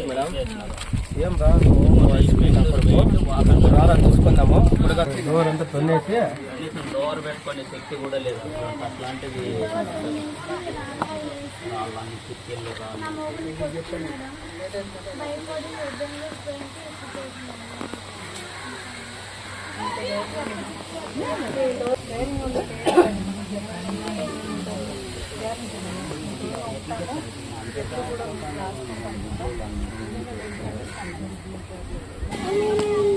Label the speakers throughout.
Speaker 1: Madam. ఏం రా నువ్వు రారా చూసుకుందాము డోర్ అంతా తొన్నేసి
Speaker 2: డోర్ పెట్టుకునే శక్తి కూడా లేదు. అట్లాంటిది రాళ్ళని చిక్కిళ్ళు రాళ్ళు.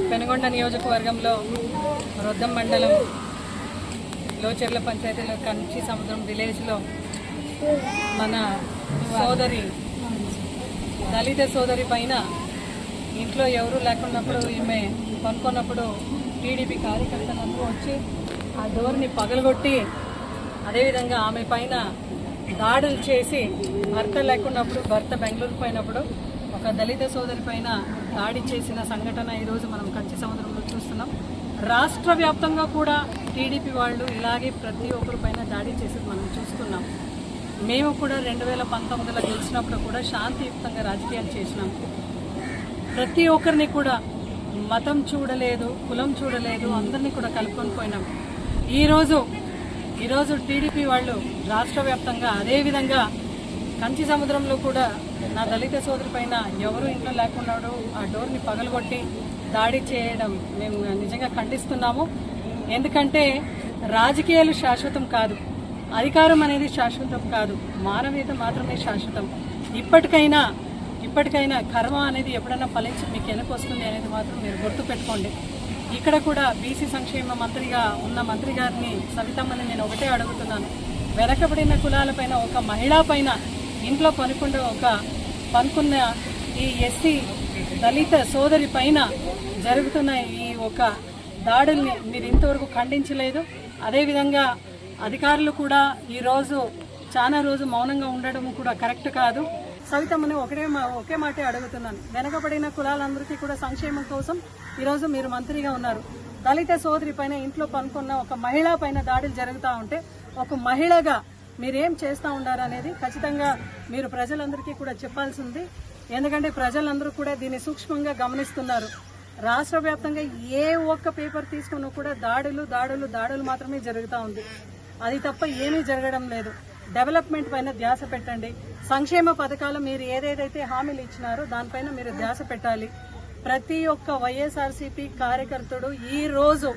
Speaker 3: పెనుగొండ నియోజకవర్గంలో రొద్దం మండలం లోచెర్ల పంచాయతీలో కంచి సముద్రం విలేజ్లో మన సోదరి దళిత సోదరి పైన ఇంట్లో ఎవరు లేకున్నప్పుడు ఈమె కొనుక్కున్నప్పుడు టీడీపీ కార్యకర్తలందరూ వచ్చి ఆ డోర్ని పగలగొట్టి అదేవిధంగా ఆమె పైన దాడులు చేసి భర్త లేకున్నప్పుడు భర్త బెంగళూరు పోయినప్పుడు ఒక దళిత సోదరి పైన దాడి చేసిన సంఘటన ఈరోజు మనం కంచి సముద్రంలో చూస్తున్నాం. రాష్ట్ర వ్యాప్తంగా కూడా టీడీపీ వాళ్ళు ఇలాగే ప్రతి ఒక్కరి పైన దాడి చేసి మనం చూస్తున్నాం. మేము కూడా రెండు వేల పంతొమ్మిదిలో గెలిచినప్పుడు కూడా శాంతియుక్తంగా రాజకీయాలు చేసినాం. ప్రతి ఒక్కరిని కూడా మతం చూడలేదు కులం చూడలేదు అందరినీ కూడా కలుపుకొని పోయినాం. ఈరోజు ఈరోజు టీడీపీ వాళ్ళు రాష్ట్ర వ్యాప్తంగా అదేవిధంగా కంచి సముద్రంలో కూడా నా దళిత సోదరి పైన ఎవరు ఇంట్లో లేకుండా ఆ డోర్ని పగలగొట్టి దాడి చేయడం మేము నిజంగా ఖండిస్తున్నాము. ఎందుకంటే రాజకీయాలు శాశ్వతం కాదు అధికారం అనేది శాశ్వతం కాదు మానవీయత మాత్రమే శాశ్వతం. ఇప్పటికైనా ఇప్పటికైనా కర్మ అనేది ఎప్పుడైనా ఫలించి మీకు ఎందుకు వస్తుంది అనేది మాత్రం మీరు గుర్తుపెట్టుకోండి ఇక్కడ కూడా బీసీ సంక్షేమ మంత్రిగా ఉన్న మంత్రి గారిని సవితమ్మని నేను ఒకటే అడుగుతున్నాను. వెనకబడిన కులాలపైన ఒక మహిళా పైన ఇంట్లో పనుకుండే ఒక పనుకున్న ఈ ఎస్సీ దళిత సోదరి పైన జరుగుతున్న ఈ ఒక దాడుల్ని మీరు ఇంతవరకు ఖండించలేదు. అదేవిధంగా అధికారులు కూడా ఈరోజు చాలా రోజు మౌనంగా ఉండడం కూడా కరెక్ట్ కాదు. సవితమ్మని ఒకటే మా ఒకే మాటే అడుగుతున్నాను. వెనకబడిన కులాలందరికీ కూడా సంక్షేమం కోసం ఈరోజు మీరు మంత్రిగా ఉన్నారు. దళిత సోదరి పైన ఇంట్లో పనుకున్న ఒక మహిళ పైన దాడులు జరుగుతూ ఉంటే ఒక మహిళగా మీరేం చేస్తూ ఉండారనేది ఖచ్చితంగా మీరు ప్రజలందరికీ కూడా చెప్పాల్సింది. ఎందుకంటే ప్రజలందరూ కూడా దీన్ని సూక్ష్మంగా గమనిస్తున్నారు. రాష్ట్ర వ్యాప్తంగా ఏ ఒక్క పేపర్ తీసుకున్నా కూడా దాడులు దాడులు దాడులు మాత్రమే జరుగుతూ ఉంది. అది తప్ప ఏమీ జరగడం లేదు. డెవలప్మెంట్ పైన ధ్యాస పెట్టండి. సంక్షేమ పథకాలు మీరు ఏదేదైతే హామీలు ఇచ్చినారో దానిపైన మీరు ధ్యాస పెట్టాలి. ప్రతి ఒక్క వైఎస్ఆర్సీపీ కార్యకర్తడు ఈ రోజు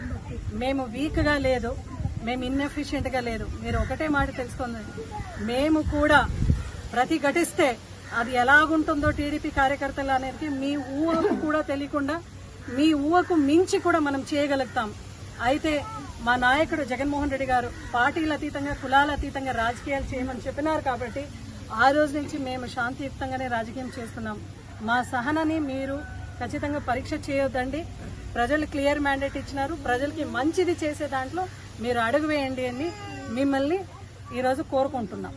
Speaker 3: మేము వీక్గా లేదు మేము ఇన్ఎఫిషియెంట్గా లేదు. మీరు ఒకటే మాట తెలుసుకుంది. మేము కూడా ప్రతిఘటిస్తే అది ఎలాగుంటుందో టీడీపీ కార్యకర్తలు అనేది మీ ఊహకు కూడా తెలియకుండా మీ ఊహకు మించి కూడా మనం చేయగలుగుతాం. అయితే మా నాయకుడు జగన్మోహన్ రెడ్డి గారు పార్టీల అతీతంగా కులాల అతీతంగా రాజకీయాలు చేయమని చెప్పినారు కాబట్టి ఆ రోజు నుంచి మేము శాంతియుక్తంగానే రాజకీయం చేస్తున్నాం. మా సహనాన్ని మీరు ఖచ్చితంగా పరీక్ష చేయొద్దండి. ప్రజలు క్లియర్ మ్యాండేట్ ఇచ్చినారు. ప్రజలకి మంచిది చేసే దాంట్లో మీరు అడుగు వేయండి అని మిమ్మల్ని ఈరోజు కోరుకుంటున్నాం.